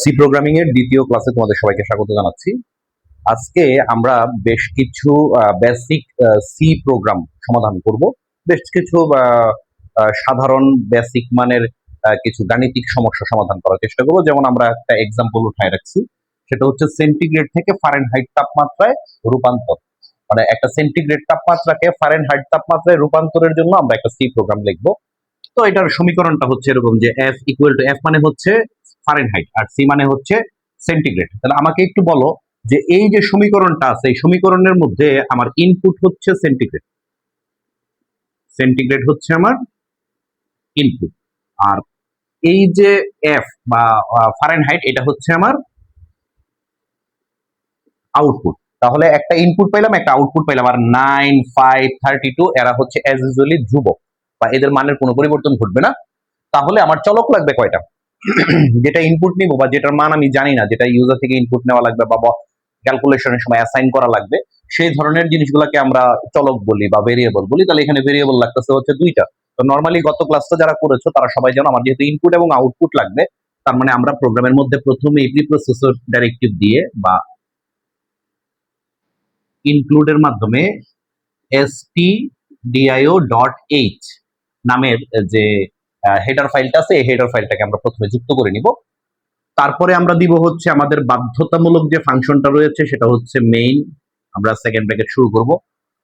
C programming এর দ্বিতীয় ক্লাসে তোমাদের সবাইকে স্বাগত জানাচ্ছি। আজকে আমরা বেশ কিছু বেসিক সি প্রোগ্রাম সমাধান করব। বেশ কিছু সাধারণ বেসিক মানের কিছু গাণিতিক সমস্যা সমাধান করার চেষ্টা করব। যেমন আমরা একটা এক্সাম্পল উঠায় রাখছি। সেটা হচ্ছে সেন্টিগ্রেড থেকে ফারেনহাইট তাপমাত্রায় রূপান্তর। মানে একটা সেন্টিগ্রেড তাপমাত্রাকে ফারেনহাইট তাপমাত্রায় রূপান্তরের জন্য আমরা একটা সি প্রোগ্রাম লিখব। তো এটার সমীকরণটা হচ্ছে এরকম যে এফ ইকুয়াল টু এফ মানে হচ্ছে ফারেনহাইট আর সি মানে হচ্ছে সেন্টিগ্রেড তাহলে আমাকে একটু বলো যে এই যে সমীকরণটা আছে, এই সমীকরণের মধ্যে আমার ইনপুট হচ্ছে সেন্টিগ্রেড সেন্টিগ্রেড হচ্ছে আমার ইনপুট আর এই যে এফ বা ফারেনহাইট এটা হচ্ছে আমার আউটপুট তাহলে একটা ইনপুট পাইলাম, একটা আউটপুট পাইলাম। আর নাইন ফাইভ থার্টি টু এরা হচ্ছে অ্যাজ ইউজুয়ালি ধ্রুবক। বা এদের মানের কোনো পরিবর্তন ঘটবে না। তাহলে আমার চলক লাগবে কয়টা? যেটা ইনপুট নিব বা যেটার মান আমি জানি না, যেটা ইউজার থেকে ইনপুট নেওয়া লাগবে বা ক্যালকুলেশনের সময় অ্যাসাইন করা লাগবে, সেই ধরনের জিনিসগুলোকে আমরা চলক বলি বা ভেরিয়েবল বলি। তাহলে এখানে ভেরিয়েবল লাগতেছে হচ্ছে দুইটা। তো নর্মালি গত ক্লাসটা যারা করেছ, তারা সবাই জানো আমার যেহেতু ইনপুট এবং আউটপুট লাগবে, তার মানে আমরা প্রোগ্রামের মধ্যে প্রথমে প্রি প্রসেসর ডাইরেক্টিভ দিয়ে বা ইনক্লুডের মাধ্যমে stdio ডট এইচ নামের যে হেডার ফাইলটা আছে, এই হেডার ফাইলটাকে আমরা প্রথমে যুক্ত করে নিব। তারপরে আমরা দিব হচ্ছে আমাদের বাধ্যতামূলক যে ফাংশনটা রয়েছে, সেটা হচ্ছে মেইন আমরা সেকেন্ড ব্র্যাকেট শুরু করব।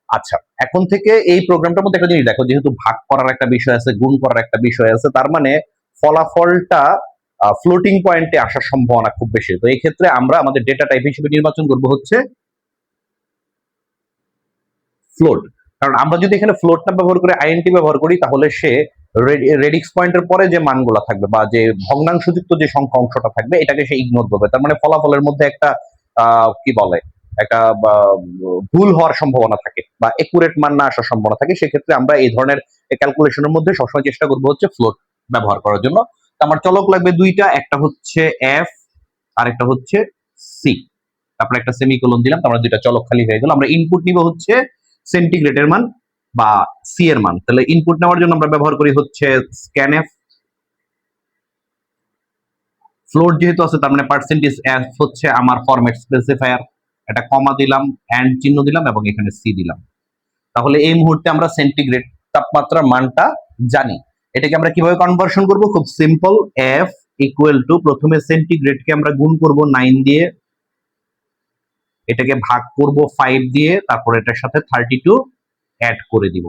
আচ্ছা এখন থেকে এই প্রোগ্রামটার মধ্যে একটা জিনিস দেখো, যেহেতু ভাগ করার একটা বিষয় আছে, গুণ করার একটা বিষয় আছে, তার মানে ফলাফলটা ফ্লোটিং পয়েন্টে আসার সম্ভাবনা খুব বেশি। তো এই ক্ষেত্রে আমরা আমাদের ডেটা টাইপ হিসেবে নির্বাচন করব হচ্ছে ফ্লোট কারণ আমরা যদি এখানে ফ্লোটটা ব্যবহার করে আইএনটি ব্যবহার করি, তাহলে সে রেডিক্স পয়েন্টের পরে যে মানগুলো থাকবে বা যে ভগ্নাংশযুক্ত যে সংখ্যা অংশটা থাকবে, এটাকে সে ইগনোর করবে। তার মানে ফলাফলের মধ্যে একটা কি বলে, একটা ভুল হওয়ার সম্ভাবনা থাকে বা একুরেট মান না আসার সম্ভাবনা থাকে, সেক্ষেত্রে আমরা এই ধরনের ক্যালকুলেশনের মধ্যে সবসময় চেষ্টা করব হচ্ছে ফ্লোট ব্যবহার করার জন্য। আমার চলক লাগবে দুইটা, একটা হচ্ছে এফ আর একটা হচ্ছে সি তারপরে একটা সেমিকোলন দিলাম আমরা দুইটা চলক খালি হয়ে গেল। আমরা ইনপুট নিব হচ্ছে সেন্টিগ্রেডের মান। বা সি এর মান। তাহলে ইনপুট নেওয়ার জন্য আমরা ব্যবহার করি হচ্ছে স্ক্যানএফ ফ্লোট যেহেতু আছে, তার মানে পার্সেন্টেজ এফ হচ্ছে আমার ফরম্যাট স্পেসিফায়ার একটা কমা দিলাম অ্যান্ড চিহ্ন দিলাম এবং এখানে সি দিলাম। তাহলে এই মুহূর্তে আমরা সেন্টিগ্রেড তাপমাত্রার মানটা জানি। এটাকে আমরা কীভাবে কনভার্সন করব? খুব সিম্পল এফ ইকুয়াল টু প্রথমে সেন্টিগ্রেডকে আমরা গুণ করব নাইন দিয়ে। এটাকে ভাগ করব ফাইভ দিয়ে, তারপর এটার সাথে থার্টি টু অ্যাড করে দিব।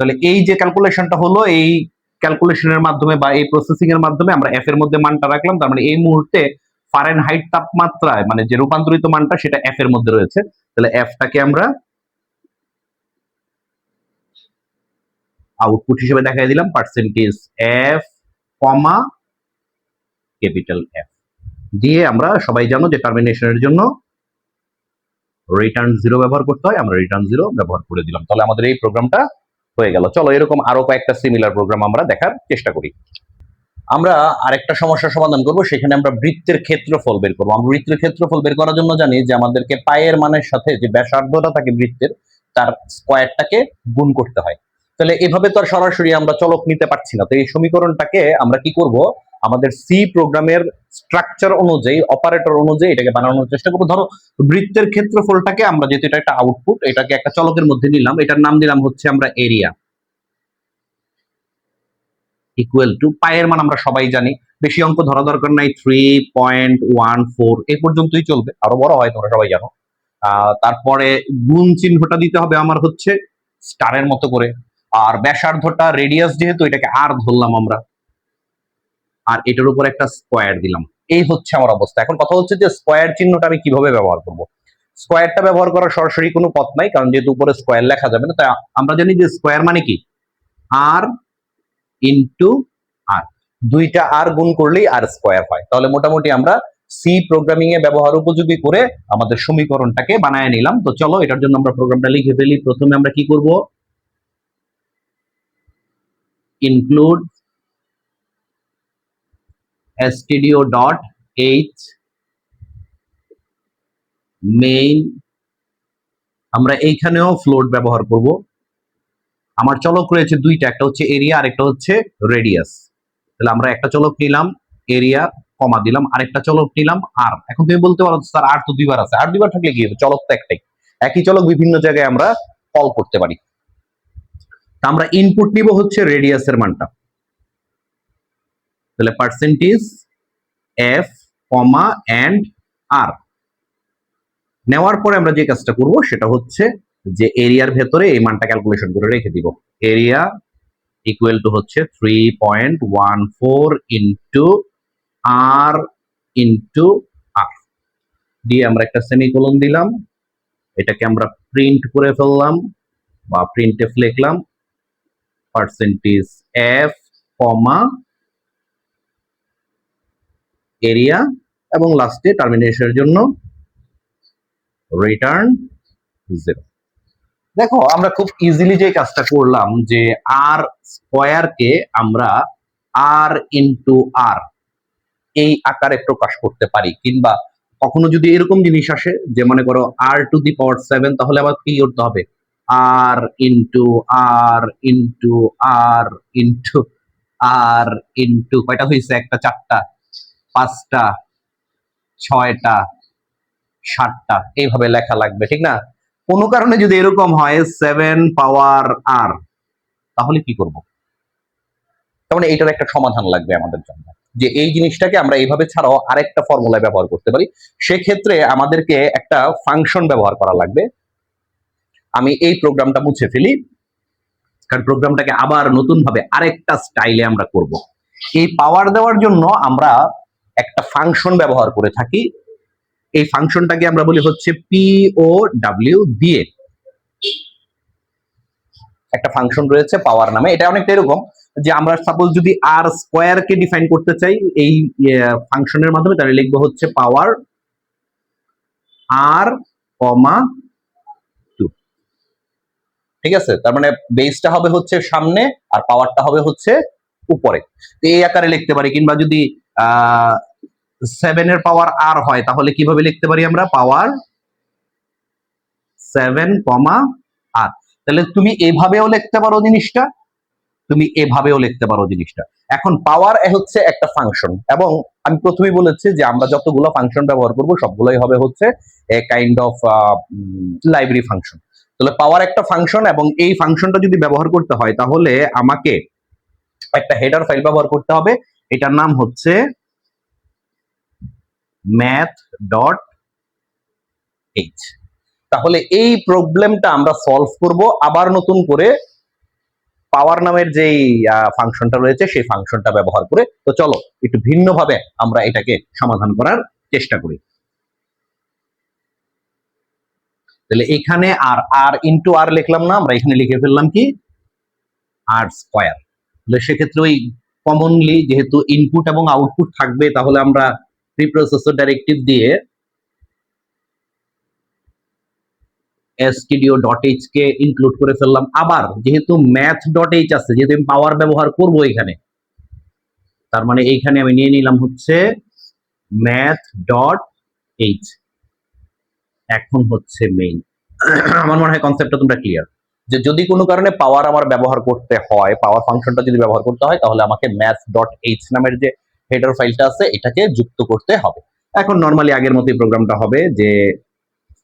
তাহলে এই যে ক্যালকুলেশনটা হলো, এই ক্যালকুলেশনের মাধ্যমে বা এই প্রসেসিং এর মাধ্যমে আমরা এফ এর মধ্যে মানটা রাখলাম, তার মানে এই মুহূর্তে ফারেনহাইট তাপমাত্রায় মানে যে রূপান্তরিত মানটা, সেটা এফ এর মধ্যে রয়েছে। তাহলে এফটাকে আমরা আউটপুট হিসেবে দেখাই দিলাম percentage F comma capital F দিয়ে আমরা সবাই জানো যে টার্মিনেশনের জন্য রিটার্ন জিরো ব্যবহার করতে হয়, আমরা রিটার্ন জিরো ব্যবহার করে দিলাম। তাহলে আমাদের এই প্রোগ্রামটা হয়ে গেল। চলো, এরকম আরও কয়েকটা সিমিলার প্রোগ্রাম আমরা দেখার চেষ্টা করি। আমরা আরেকটা সমস্যার সমাধান করব, সেখানে আমরা বৃত্তের ক্ষেত্রফল বের করব। আমরা বৃত্তের ক্ষেত্রফল বের করার জন্য জানি যে আমাদেরকে পায়ের মানের সাথে যে ব্যাসার্ধটা থাকে বৃত্তের, তার স্কোয়ারটাকে গুণ করতে হয়। তাহলে এভাবে তো আর সরাসরি আমরা চলক নিতে পারছি না। তো এই সমীকরণটাকে আমরা কি করব? আমাদের সি প্রোগ্রামের স্ট্রাকচার অনুযায়ী অপারেটর অনুযায়ী এটাকে বানানোর চেষ্টা করব। ধরো, বৃত্তের ক্ষেত্রফলটাকে আমরা যেহেতু এটা একটা আউটপুট এটাকে একটা চলকের মধ্যে নিলাম, এটার নাম দিলাম হচ্ছে আমরা এরিয়া ইকুয়াল টু পায়ের মান আমরা সবাই জানি। বেশি অঙ্ক ধরা দরকার নাই থ্রি পয়েন্ট ওয়ান ফোর এই পর্যন্তই চলবে। আরও বড় হয়, তোমরা সবাই জানো। তারপরে গুণ চিহ্নটা দিতে হবে আমার হচ্ছে স্টারের মতো করে। আর ব্যাসার্ধটা রেডিয়াস যেহেতু, এটাকে আর ধরলাম আমরা। আর এটার উপর একটা স্কোয়ার দিলাম। এই হচ্ছে আমার অবস্থা। এখন কথা হচ্ছে যে স্কোয়ার চিহ্নটা আমি কীভাবে ব্যবহার করব? স্কোয়ারটা ব্যবহার করার সরাসরি কোনো পথ নাই, কারণ যেহেতু উপরে স্কোয়ার লেখা যাবে না তাই আমরা জানি যে স্কোয়ার মানে কি? আর ইনটু আর দুইটা আর গুণ করলেই আর স্কোয়ার হয়। তাহলে মোটামুটি আমরা সি প্রোগ্রামিং এ ব্যবহার উপযোগী করে আমাদের সমীকরণটাকে বানায় নিলাম। তো চলো, এটার জন্য আমরা প্রোগ্রামটা লিখে ফেলি। প্রথমে আমরা কি করব? Include stdio dot h main আমরা এইখানেও ফ্লোট ব্যবহার করব। আমার চলক রয়েছে দুইটা, একটা হচ্ছে এরিয়া আর একটা হচ্ছে রেডিয়াস তাহলে আমরা একটা চলক নিলাম এরিয়া কমা দিলাম, আরেকটা চলক নিলাম আর এখন তুমি বলতে পারো স্যার আর তো দুইবার আছে। আর দুইবার থাকলে কি হবে? চলক তো একটাই। একই চলক বিভিন্ন জায়গায় আমরা কল করতে পারি। তা আমরা ইনপুট নিব হচ্ছে রেডিয়াসের মানটা। তাহলে percentage F comma and R নেওয়ার পরে আমরা যে কাজটা করব, সেটা হচ্ছে যে এরিয়ার ভেতরে এই মানটা ক্যালকুলেশন করে রেখে দিব। এরিয়া ইকুয়াল টু হচ্ছে three point one four into R into R দিয়ে আমরা একটা সেমিকোলন দিলাম। এটাকে আমরা প্রিন্ট করে ফেললাম বা প্রিন্টএফ লিখলাম। পার্সেন্টেজ এফ কমা এরিয়া এবং লাস্টে টার্মিনেশনের জন্য রিটার্ন জিরো দেখো, আমরা খুব ইজিলি যে কাজটা করলাম যে আর স্কোয়ারকে আমরা আর ইন্টু আর এই আকারে প্রকাশ করতে পারি, কিংবা কখনো যদি এরকম জিনিস আসে যে মনে করো আর টু দি পাওয়ার সেভেন তাহলে আবার কি করতে হবে? R into R into R into R into কয়টা হয়েছে? একটা, চারটা। পাঁচটা, ছয়টা, সাতটা, এইভাবে লেখা লাগবে, ঠিক না? কোনো কারণে যদি এরকম হয় সেভেন পাওয়ার আর তাহলে কি করব? তার মানে এটার একটা সমাধান লাগবে আমাদের জন্য, যে এই জিনিসটাকে আমরা এইভাবে ছাড়াও আরেকটা ফর্মুলা ব্যবহার করতে পারি। সেক্ষেত্রে আমাদেরকে একটা ফাংশন ব্যবহার করা লাগবে। আমি এই প্রোগ্রামটা মুছে ফেলি, কারণ প্রোগ্রামটাকে আবার নতুন ভাবে আরেকটা স্টাইলে আমরা করব। এই পাওয়ার দেওয়ার জন্য আমরা একটা ফাংশন ব্যবহার করে থাকি। এই ফাংশনটাকে আমরা বলি হচ্ছে পি ও ডাব্লিউ দিয়ে একটা ফাংশন রয়েছে পাওয়ার নামে। এটা অনেকটা এরকম যে আমরা সাপোজ যদি আর স্কোয়ার কে ডিফাইন করতে চাই, এই ফাংশনের মাধ্যমে তাহলে লিখব হচ্ছে পাওয়ার আর কমা টু ঠিক আছে? তার মানে বেসটা হবে হচ্ছে সামনে আর পাওয়ারটা হবে হচ্ছে উপরে। এই আকারে লিখতে পারি, কিংবা যদি সেভেন এর পাওয়ার আর হয়, তাহলে কীভাবে লিখতে পারি আমরা? পাওয়ার সেভেন কমা আর তাহলে তুমি এভাবেও লিখতে পারো জিনিসটা, তুমি এভাবেও লিখতে পারো জিনিসটা। এখন পাওয়ার হচ্ছে একটা ফাংশন এবং আমি প্রথমেই বলেছি যে আমরা যতগুলো ফাংশন ব্যবহার করব, সবগুলোই হবে হচ্ছে a kind of library function তাহলে পাওয়ার একটা ফাংশন এবং এই ফাংশনটা যদি ব্যবহার করতে হয়, তাহলে আমাকে একটা হেডার ফাইল ব্যবহার করতে হবে এটার নাম হচ্ছে ম্যাথ ডট এইচ তাহলে এই প্রবলেমটা আমরা সলভ করব, আবার নতুন করে পাওয়ার নামের যেই ফাংশনটা রয়েছে, সেই ফাংশনটা ব্যবহার করে। তো চলো, একটু ভিন্নভাবে আমরা এটাকে সমাধান করার চেষ্টা করি। তাহলে এখানে আর আর ইন্টু আর লিখলাম না, আমরা এখানে লিখে ফেললাম কি? আর স্কোয়ার তাহলে সেক্ষেত্রে ওই কমনলি যেহেতু ইনপুট এবং আউটপুট থাকবে, তাহলে আমরা প্রিপ্রসেসর ডাইরেক্টিভ দিয়ে stdio ডট এইচ কে ইনক্লুড করে ফেললাম। আবার যেহেতু ম্যাথ ডট এইচ আছে, যেহেতু আমি পাওয়ার ব্যবহার করব এখানে, তার মানে এইখানে আমি নিয়ে নিলাম হচ্ছে ম্যাথ ডট এইচ এখন হচ্ছে মেইন আমার মনে হয় কনসেপ্টটা তোমরা ক্লিয়ার যে যদি কোনো কারণে পাওয়ার আমার ব্যবহার করতে হয় পাওয়ার ফাংশনটা যদি ব্যবহার করতে হয়, তাহলে আমাকে ম্যাথ ডট এইচ নামের যে হেডার ফাইলটা আছে, এটাকে যুক্ত করতে হবে। এখন নর্মালি আগের মতোই প্রোগ্রামটা হবে যে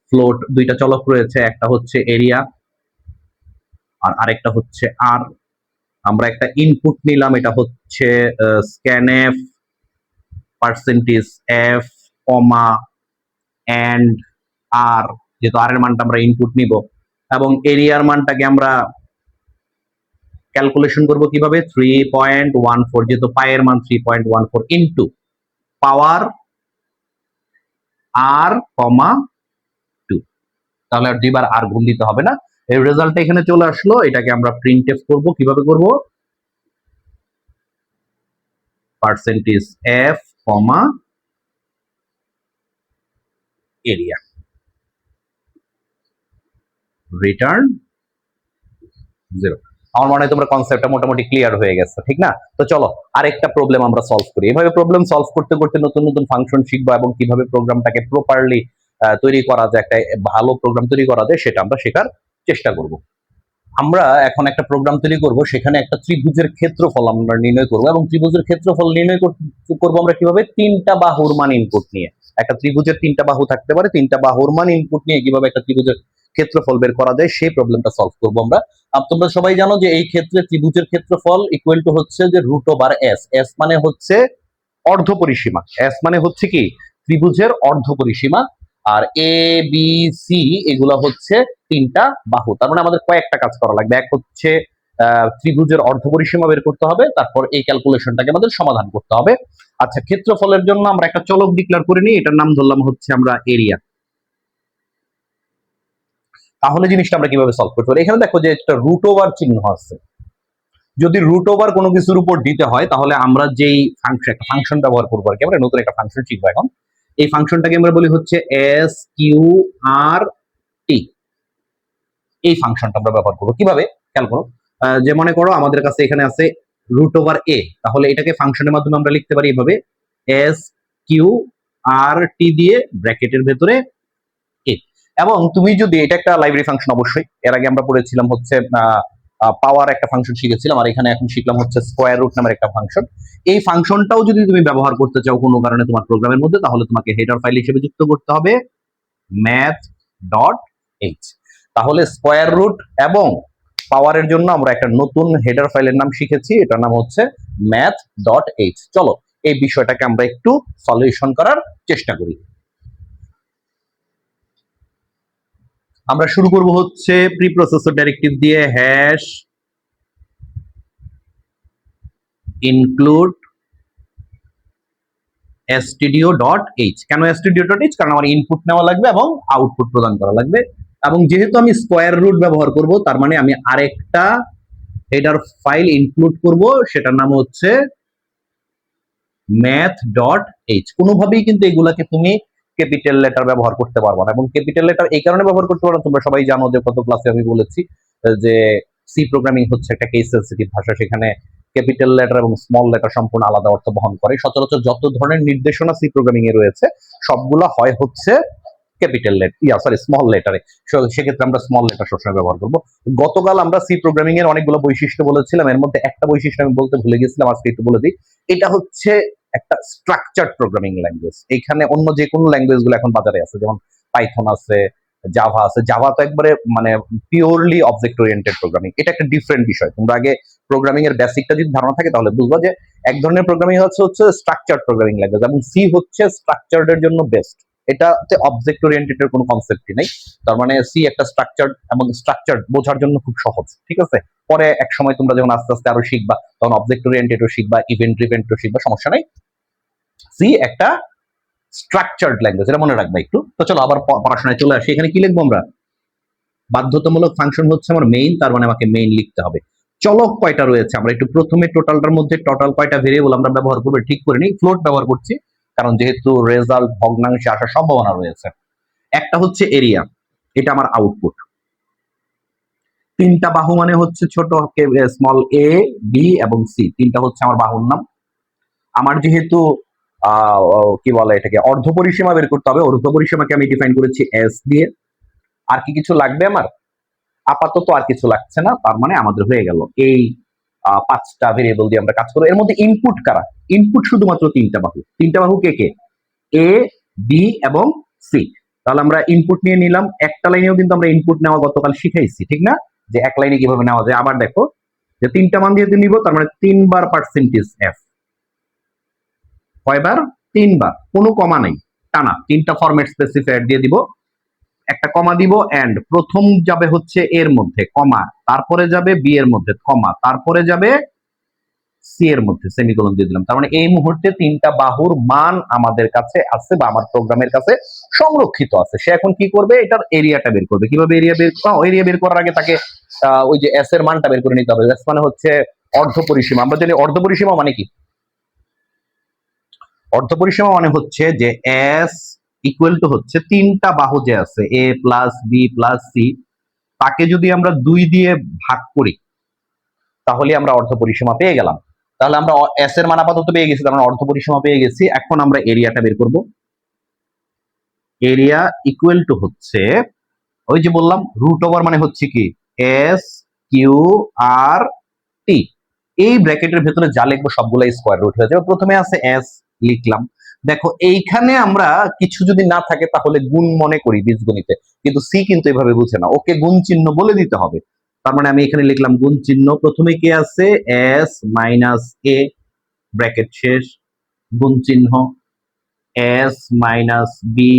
ফ্লোট দুইটা চলক রয়েছে, একটা হচ্ছে এরিয়া আর আরেকটা হচ্ছে আর আমরা একটা ইনপুট নিলাম, এটা হচ্ছে scanf percentage F comma and R যেহেতু আর এর মানটা আমরা ইনপুট নিব এবং এরিয়ার মানটাকে আমরা ক্যালকুলেশন করব কীভাবে? থ্রি পয়েন্ট ওয়ান ফোর যেহেতু পায়ের মান three point one four into power R comma two তাহলে আর দুইবার আর গুণ দিতে হবে না। এই রেজাল্টটা এখানে চলে আসলো, এটাকে আমরা প্রিন্ট এফ করব। কীভাবে করব? Percentage F comma area return zero আমার মনে হয় তোমরা কনসেপ্টটা মোটামুটি ক্লিয়ার হয়ে গেছে, ঠিক না? তো চলো, আরেকটা প্রবলেম আমরা সলভ করি। এভাবে প্রবলেম সলভ করতে করতে নতুন নতুন ফাংশন শিখব এবং কীভাবে প্রোগ্রামটাকে প্রপারলি তৈরি করা যায়, একটা ভালো প্রোগ্রাম তৈরি করা যায়, সেটা আমরা শেখার চেষ্টা করব। আমরা এখন একটা প্রোগ্রাম তৈরি করব, সেখানে একটা ত্রিভুজের ক্ষেত্রফল আমরা নির্ণয় করব এবং ত্রিভুজের ক্ষেত্রফল নির্ণয় কর- করব আমরা কীভাবে? তিনটা বাহুর মান ইনপুট নিয়ে। একটা ত্রিভুজের তিনটা বাহু থাকতে পারে, তিনটা বাহুর মান ইনপুট নিয়ে কীভাবে একটা ত্রিভুজের ক্ষেত্রফল বের করা যায়, সেই প্রবলেমটা সলভ করব আমরা। তোমরা সবাই জানো যে এই ক্ষেত্রে ত্রিভুজের ক্ষেত্রফল ইকুয়াল টু হচ্ছে যে রুট ওভার এস এস মানে হচ্ছে অর্ধ পরিসীমা। এস মানে হচ্ছে কি? ত্রিভুজের অর্ধ পরিসীমা। আর এ বি সি এগুলো হচ্ছে তিনটা বাহু। তার মানে আমাদের কয়েকটা কাজ করা লাগবে। এক হচ্ছে ত্রিভুজের অর্ধ পরিসীমা বের করতে হবে, তারপর এই ক্যালকুলেশনটাকে আমাদের সমাধান করতে হবে। আচ্ছা ক্ষেত্রফলের জন্য আমরা একটা চলক ডিক্লেয়ার করে নিই, এটার নাম ধরলাম হচ্ছে আমরা এরিয়া তাহলে জিনিসটা আমরা কীভাবে সলভ করতে পারি? এখানে দেখো যে একটা রুট ওভার চিহ্ন আছে। যদি রুট ওভার কোনো কিছুর উপর দিতে হয়, তাহলে আমরা যেই ফাংশন একটা ফাংশন ব্যবহার করব আর কি, আমরা নতুন একটা ফাংশন শিখব এখন। এই ফাংশনটাকে আমরা বলি হচ্ছে এস কিউ আর টি এই ফাংশনটা আমরা ব্যবহার করব। কীভাবে? খেয়াল করো। যে মনে করো আমাদের কাছে এখানে আছে রুট ওভার এ তাহলে এটাকে ফাংশনের মাধ্যমে আমরা লিখতে পারি এভাবে এস কিউ আর টি দিয়ে ব্র্যাকেটের ভেতরে এবং তুমি যদি, এটা একটা লাইব্রেরি ফাংশন অবশ্যই। এর আগে আমরা পড়েছিলাম হচ্ছে পাওয়ার একটা ফাংশন শিখেছিলাম, আর এখানে এখন শিখলাম হচ্ছে স্কোয়ার রুট নামের একটা ফাংশন এই ফাংশনটাও যদি তুমি ব্যবহার করতে চাও কোনো কারণে তোমার প্রোগ্রামের মধ্যে, তাহলে তোমাকে হেডার ফাইল হিসেবে যুক্ত করতে হবে ম্যাথ ডট এইচ তাহলে স্কোয়ার রুট এবং পাওয়ারের জন্য আমরা একটা নতুন হেডার ফাইলের নাম শিখেছি, এটার নাম হচ্ছে ম্যাথ ডট এইচ চলো, এই বিষয়টাকে আমরা একটু সলিউশন করার চেষ্টা করি। আমরা শুরু করব হচ্ছে প্রি প্রসেসর ডাইরেক্টিভ দিয়ে hash include stdio dot H কেন stdio ডট এইচ কারণ আমার ইনপুট নেওয়া লাগবে এবং আউটপুট প্রদান করা লাগবে। এবং যেহেতু আমি স্কোয়ার রুট ব্যবহার করব, তার মানে আমি আরেকটা হেডার ফাইল ইনক্লুড করব, সেটার নাম হচ্ছে ম্যাথ ডট এইচ কোনোভাবেই কিন্তু এগুলাকে তুমি ক্যাপিটাল লেটার ব্যবহার করতে পারব না। এবং ক্যাপিটাল লেটার এই কারণে ব্যবহার করতে পারব তোমরা সবাই জানো যে কত ক্লাসে আমি বলেছি যে সি প্রোগ্রামিং হচ্ছে একটা কেস সেন্সিটিভ ভাষা, সেখানে ক্যাপিটাল লেটার এবং স্মল লেটার সম্পূর্ণ আলাদা অর্থ বহন করে। সচরাচর যত ধরনের নির্দেশনা সি প্রোগ্রামিং এ রয়েছে, সবগুলা হয় হচ্ছে capital letter yeah sorry small লেটারে সেক্ষেত্রে আমরা স্মল লেটার সবসময় ব্যবহার করব। গতকাল আমরা সি প্রোগ্রামিং এর অনেকগুলো বৈশিষ্ট্য বলেছিলাম, এর মধ্যে একটা বৈশিষ্ট্য আমি বলতে ভুলে গেছিলাম, আজকে একটু বলে দিই। এটা হচ্ছে একটা স্ট্রাকচার প্রোগ্রামিং ল্যাঙ্গুয়েজ এখানে অন্য যে কোনো ল্যাঙ্গুয়েজগুলো এখন বাজারে আছে, যেমন পাইথন আছে জাভা আছে। জাভা তো একবারে মানে পিওরলি অবজেক্ট ওরিয়েন্টেড প্রোগ্রামিং এটা একটা ডিফারেন্ট বিষয়। তোমরা আগে প্রোগ্রামিং এর বেসিকটা যদি ধারণা থাকে, তাহলে বুঝবা যে এক ধরনের প্রোগ্রামিং হচ্ছে হচ্ছে স্ট্রাকচার প্রোগ্রামিং ল্যাঙ্গুয়েজ এবং সি হচ্ছে স্ট্রাকচার্ড এর জন্য বেস্ট এটাতে অবজেক্ট ওরিয়েন্টেড এর কোনো কনসেপ্টই নেই। তার মানে সি একটা স্ট্রাকচার এবং স্ট্রাকচার বোঝার জন্য খুব সহজ, ঠিক আছে? পরে এক সময় তোমরা যখন আস্তে আস্তে আরও শিখবা, তখন অবজেক্ট ওরিয়েন্টেডও শিখবা ইভেন্ট ইভেন্টও শিখবা, সমস্যা নেই। সি একটা স্ট্রাকচার্ড ল্যাঙ্গুয়েজ এটা মনে রাখবা একটু। তো চলো আবার পড়াশোনায় চলে আসি। এখানে কি লিখব আমরা? বাধ্যতামূলক ফাংশন হচ্ছে আমার মেইন তার মানে আমাকে মেইন লিখতে হবে। চলক কয়টা রয়েছে? আমরা একটু প্রথমে টোটালটার মধ্যে টোটাল কয়টা ভেরিয়েবল আমরা ব্যবহার করব, ঠিক করে নিই। ফ্লোট ব্যবহার করছি, কারণ যেহেতু রেজাল্ট ভগ্নাংশে আসার সম্ভাবনা রয়েছে। একটা হচ্ছে এরিয়া এটা আমার আউটপুট তিনটা বাহু মানে হচ্ছে ছোট স্মল এ বি এবং সি তিনটা হচ্ছে আমার বাহুর নাম। আমার যেহেতু কি বলে এটাকে? অর্ধ পরিসীমা বের করতে হবে। অর্ধ পরিসীমাকে আমি ডিফাইন করেছি এস দিয়ে। আর কি কিছু লাগবে আমার? আপাতত আর কিছু লাগছে না। তার মানে আমাদের হয়ে গেল। এই পাঁচটা ভেরিয়েবল দিয়ে আমরা কাজ করব। এর মধ্যে ইনপুট কারা? ইনপুট শুধুমাত্র তিনটা বাহু। তিনটা বাহু কে কে? এ বি এবং সি তাহলে আমরা ইনপুট নিয়ে নিলাম। একটা লাইনেও কিন্তু আমরা ইনপুট নেওয়া গতকাল শিখাইছি, ঠিক না? যে এক লাইনে কীভাবে নেওয়া যায়। আবার দেখো, যে তিনটা মান যেহেতু নিব, তার মানে তিনবার পার্সেন্টেজ এফ কয়বার? তিনবার। কোনো কমা নেই। টানা। তিনটা ফরম্যাট স্পেসিফায়ার দিয়ে দিব। একটা কমা দিব এন্ড প্রথম যাবে হচ্ছে এর মধ্যে, কমা। তারপরে যাবে বি এর মধ্যে, কমা। তারপরে যাবে সি এর মধ্যে সেমিকোলন দিয়ে দিলাম। তার মানে এই মুহূর্তে তিনটা বাহুর মান আমাদের কাছে আছে বা আমার প্রোগ্রামের কাছে সংরক্ষিত আছে। সে এখন কি করবে? এটার এরিয়াটা বের করবে। কীভাবে এরিয়া বের এরিয়া বের করার আগে তাকে ওই যে এস এর মানটা বের করে নিতে হবে। এস মানে হচ্ছে অর্ধ পরিসীমা। আমরা জানি অর্ধ পরিসীমা মানে কি? অর্ধ পরিসীমা মানে হচ্ছে যে এস ইকুয়াল টু হচ্ছে তিনটা বাহু যে আছে A plus B plus C তাকে যদি আমরা দুই দিয়ে ভাগ করি, তাহলে আমরা অর্ধ পরিসীমা পেয়ে গেলাম। তাহলে আমরা এস এর মান আপাতত পেয়ে গেছি, তার মানে অর্ধ পরিসীমা পেয়ে গেছি। এখন আমরা এরিয়াটা বের করব। এরিয়া ইকুয়াল টু হচ্ছে, ওই যে বললাম রুট ওভার মানে হচ্ছে কি? এস কিউ আর টি এই ব্র্যাকেটের ভেতরে যা লিখব সবগুলাই স্কোয়ার রুট হয়ে যাবে। প্রথমে আছে এস লিখলাম। দেখো, এইখানে আমরা কিছু যদি না থাকে তাহলে গুণ মনে করি বীজগণিতে। কিন্তু সি কিন্তু এভাবে বুঝে না। ওকে গুণ চিহ্ন বলে দিতে হবে। তার মানে আমি এখানে লিখলাম গুণ চিহ্ন। প্রথমে কি আছে? এস মাইনাস এ ব্র্যাকেট শেষ। গুণ চিহ্ন। S minus B.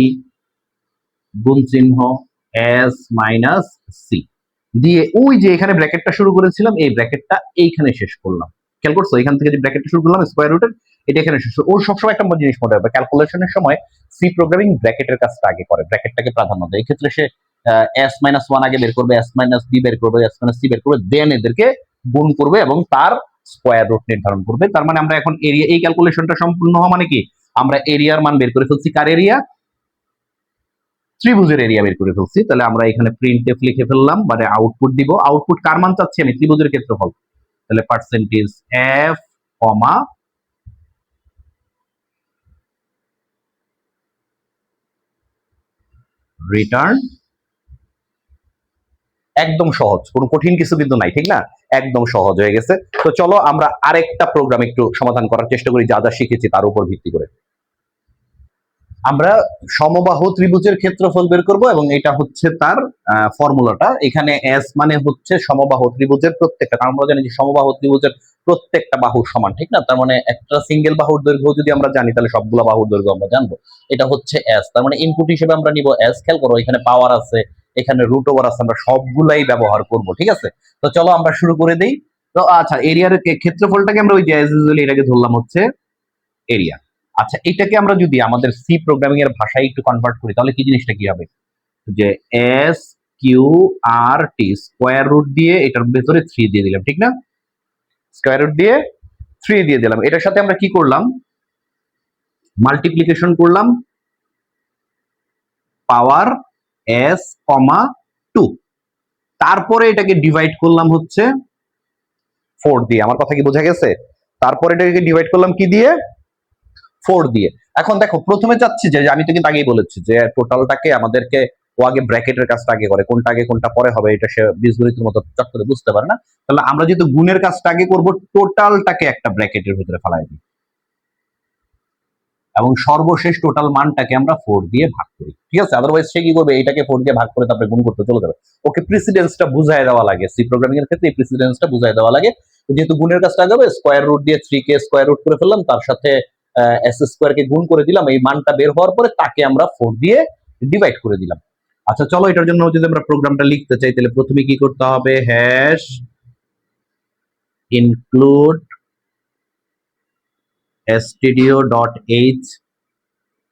গুণ চিহ্ন। S minus C. দিয়ে ওই যে এখানে ব্র্যাকেটটা শুরু করেছিলাম, এই ব্র্যাকেটটা এইখানে শেষ করলাম। খেয়াল করছ? এখান থেকে যে ব্র্যাকেটটা শুরু করলাম স্কোয়ার রুটের এটা এখানে ওর সবসময় একটা জিনিস মনে হবে ক্যালকুলেশনের সময় সি প্রোগ্রামিং ব্র্যাকেটের কাজটা আগে করে। ব্র্যাকেটটাকে প্রাধান্য দেয়। এই ক্ষেত্রে সে এস মাইনাস ওয়ান আগে বের করবে এস মাইনাস বি বের করবে এস মাইনাস সি বের করবে দেন এদেরকে গুণ করবে এবং তার স্কোয়ার রুট নির্ধারণ করবে। তার মানে আমরা এখন এরিয়া এই ক্যালকুলেশনটা সম্পূর্ণ হওয়া মানে কি? আমরা এরিয়ার মান বের করে ফেলছি কার এরিয়া ত্রিভুজের এরিয়া বের করে ফেলছি। তাহলে আমরা এখানে প্রিন্ট এফ লিখে ফেললাম মানে আউটপুট দিব। আউটপুট কার মান চাচ্ছি আমি? ত্রিভুজের ক্ষেত্রফল। তাহলে পার্সেন্টেজ এফ কমা রিটার্ন একদম সহজ, কোনো কঠিন কিছু কিন্তু নাই, ঠিক না? একদম সহজ হয়ে গেছে। তো চলো আমরা আরেকটা প্রোগ্রাম একটু সমাধান করার চেষ্টা করি, যা যা শিখেছি তার উপর ভিত্তি করে। আমরা সমবাহু ত্রিভুজের ক্ষেত্রফল বের করব এবং এটা হচ্ছে তার ফর্মুলাটা এখানে এস মানে হচ্ছে সমবাহু ত্রিভুজের প্রত্যেকটা কারণ আমরা জানি যে সমবাহু ত্রিভুজের প্রত্যেকটা বাহু সমান, ঠিক না? তার মানে একটা সিঙ্গেল বাহুর দৈর্ঘ্য যদি আমরা জানি, তাহলে সবগুলো বাহুর দৈর্ঘ্য আমরা জানব। এটা হচ্ছে এস তার মানে ইনপুট হিসেবে আমরা নিব এস খেয়াল করো এখানে পাওয়ার আছে, এখানে রুট ওভার আছে, আমরা সবগুলাই ব্যবহার করব, ঠিক আছে? তো চলো আমরা শুরু করে দেই। তো আচ্ছা এরিয়ার ক্ষেত্রফলটাকে আমরা ওই যে এটাকে ধরলাম হচ্ছে এরিয়া আচ্ছা এটাকে আমরা যদি আমাদের সি প্রোগ্রামিং এর ভাষায় একটু কনভার্ট করি, তাহলে কি জিনিসটা কি হবে? যে S Q R T square root দিয়ে এটার ভেতরে থ্রি দিয়ে দিলাম, ঠিক না? স্কোয়ার রুট দিয়ে থ্রি দিয়ে দিলাম। এটার সাথে আমরা কি করলাম? মাল্টিপ্লিকেশন করলাম। পাওয়ার এস কমা টু তারপরে এটাকে ডিভাইড করলাম হচ্ছে ফোর দিয়ে। আমার কথা কি বোঝা গেছে? তারপরে এটাকে ডিভাইড করলাম কি দিয়ে? ফোর দিয়ে। এখন দেখো, প্রথমে চাচ্ছি যে আমি তো কিন্তু আগেই বলেছি যে টোটালটাকে আমাদেরকে ও আগে ব্র্যাকেটের কাজটা আগে করে, কোনটা আগে, কোনটা পরে হবে, এটা সে বীজগণিতের মতো চট করে বুঝতে পারে না। তাহলে আমরা যেহেতু গুণের কাজটা আগে করব টোটালটাকে একটা ব্র্যাকেটের ভিতরে ফেলাই দিই। এবং সর্বশেষ টোটাল মানটাকে আমরা ফোর দিয়ে ভাগ করি, ঠিক আছে? আদারওয়াইজ সে কি করবে? এটাকে ফোর দিয়ে ভাগ করে তারপরে গুণ করতে চলে যাবে। ওকে প্রিসিডেন্সটা বুঝাই দেওয়া লাগে। সি প্রোগ্রামিং এর ক্ষেত্রে এই প্রিসিডেন্সটা বুঝাই দেওয়া লাগে। যেহেতু গুণের কাজটা আগে হবে স্কোয়ার রুট দিয়ে থ্রি কে স্কোয়ার রুট করে ফেললাম, তার সাথে এস স্কোয়ারকে গুণ করে দিলাম, এই মানটা বের হওয়ার পরে তাকে আমরা ফোর দিয়ে ডিভাইড করে দিলাম। আচ্ছা চলো এটার জন্য যদি আমরা প্রোগ্রামটা লিখতে চাই, তাহলে প্রথমে কি করতে হবে? Hash include stdio dot H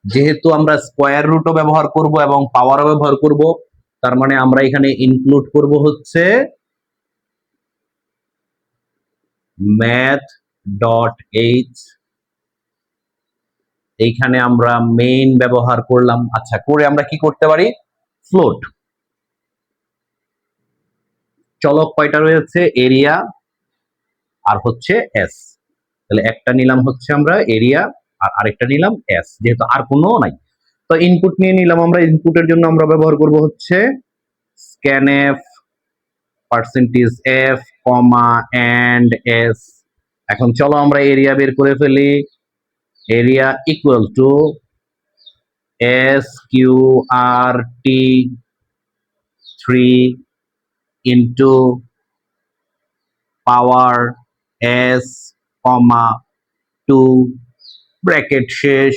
যেহেতু আমরা স্কোয়ার রুটও ব্যবহার করব এবং পাওয়ারও ব্যবহার করব, তার মানে আমরা এখানে ইনক্লুড করব হচ্ছে ম্যাথ ডট এইচ এইখানে আমরা মেইন ব্যবহার করলাম। আচ্ছা করে আমরা কি করতে পারি? ফ্লোট চলক কয়টা রয়েছে? এরিয়া আর হচ্ছে এস তাহলে একটা নিলাম হচ্ছে আমরা এরিয়া আর আরেকটা নিলাম এস যেহেতু আর কোনো নাই। তো ইনপুট নিয়ে নিলাম আমরা ইনপুটের জন্য আমরা ব্যবহার করব হচ্ছে scanf percentage F comma and S এখন চলো আমরা এরিয়া বের করে ফেলি। Area equal to SQRT 3 into power S comma 2 bracket শেষ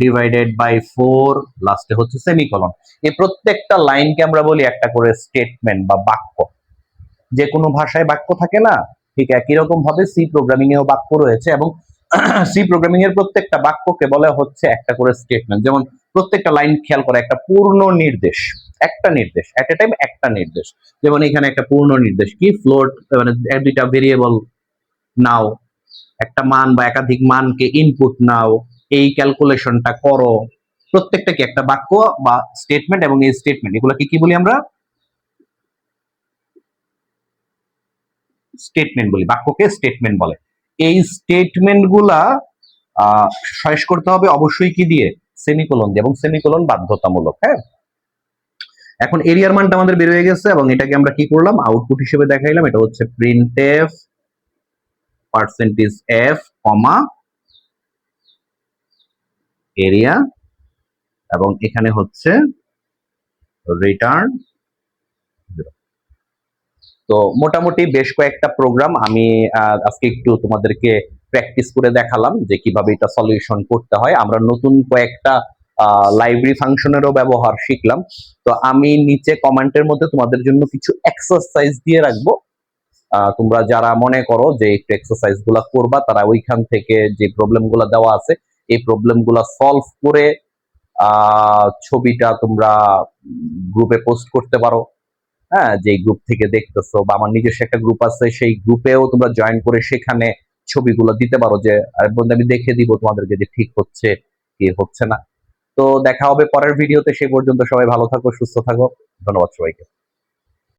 ডিভাইডেড বাই ফোর লাস্টে হচ্ছে সেমিকলন এই প্রত্যেকটা লাইনকে আমরা বলি একটা করে স্টেটমেন্ট বা বাক্য। যে কোনো ভাষায় বাক্য থাকে না, ঠিক একই রকম ভাবে সি প্রোগ্রামিং এও বাক্য রয়েছে এবং সি প্রোগ্রামিং এর প্রত্যেকটা বাক্যকে বলা হচ্ছে একটা করে স্টেটমেন্ট যেমন প্রত্যেকটা লাইন খেয়াল করে, একটা পূর্ণ নির্দেশ, একটা নির্দেশ এট এ টাইম একটা নির্দেশ। যেমন এখানে একটা পূর্ণ নির্দেশ কি? ফ্লোট মানে দুইটা ভেরিয়েবল নাও, একটা মান বা একাধিক মানকে ইনপুট নাও, এই ক্যালকুলেশনটা করো। প্রত্যেকটা কি একটা বাক্য বা স্টেটমেন্ট এবং এই স্টেটমেন্ট এগুলোকে কি বলি আমরা? স্টেটমেন্ট বলি, বাক্যকে স্টেটমেন্ট বলে। এই স্টেটমেন্টগুলা শেষ করতে হবে অবশ্যই কি দিয়ে? সেমিকোলন দিয়ে, এবং সেমিকোলন বাধ্যতামূলক হ্যাঁ? এখন এরিয়ার মানটা আমাদের বের হয়ে গেছে, এবং এটাকে আমরা কি করলাম? আউটপুট হিসেবে দেখাইলাম, এটা হচ্ছে print F percentage F comma area এবং এখানে হচ্ছে রিটার্ন তো মোটামুটি বেশ কয়েকটা প্রোগ্রাম আমি আজকে একটু তোমাদেরকে প্র্যাকটিস করে দেখালাম যে কীভাবে এটা সলিউশন করতে হয়। আমরা নতুন কয়েকটা লাইব্রেরি ফাংশনেরও ব্যবহার শিখলাম। তো আমি নিচে কমেন্টের মধ্যে তোমাদের জন্য কিছু এক্সারসাইজ দিয়ে রাখব। তোমরা যারা মনে করো যে একটু এক্সারসাইজগুলা করবা, তারা ওইখান থেকে যে প্রবলেমগুলা দেওয়া আছে, এই প্রবলেমগুলা সলভ করে ছবিটা তোমরা গ্রুপে পোস্ট করতে পারো। হ্যাঁ যে গ্রুপ থেকে দেখতেছো বা আমার নিজস্ব একটা গ্রুপ আছে, সেই গ্রুপেও তোমরা জয়েন করে সেখানে ছবিগুলো দিতে পারো যে আমি দেখে দিব তোমাদেরকে যে ঠিক হচ্ছে কি হচ্ছে না। তো দেখা হবে পরের ভিডিওতে সে পর্যন্ত সবাই ভালো থাকো, সুস্থ থাকো। ধন্যবাদ সবাইকে।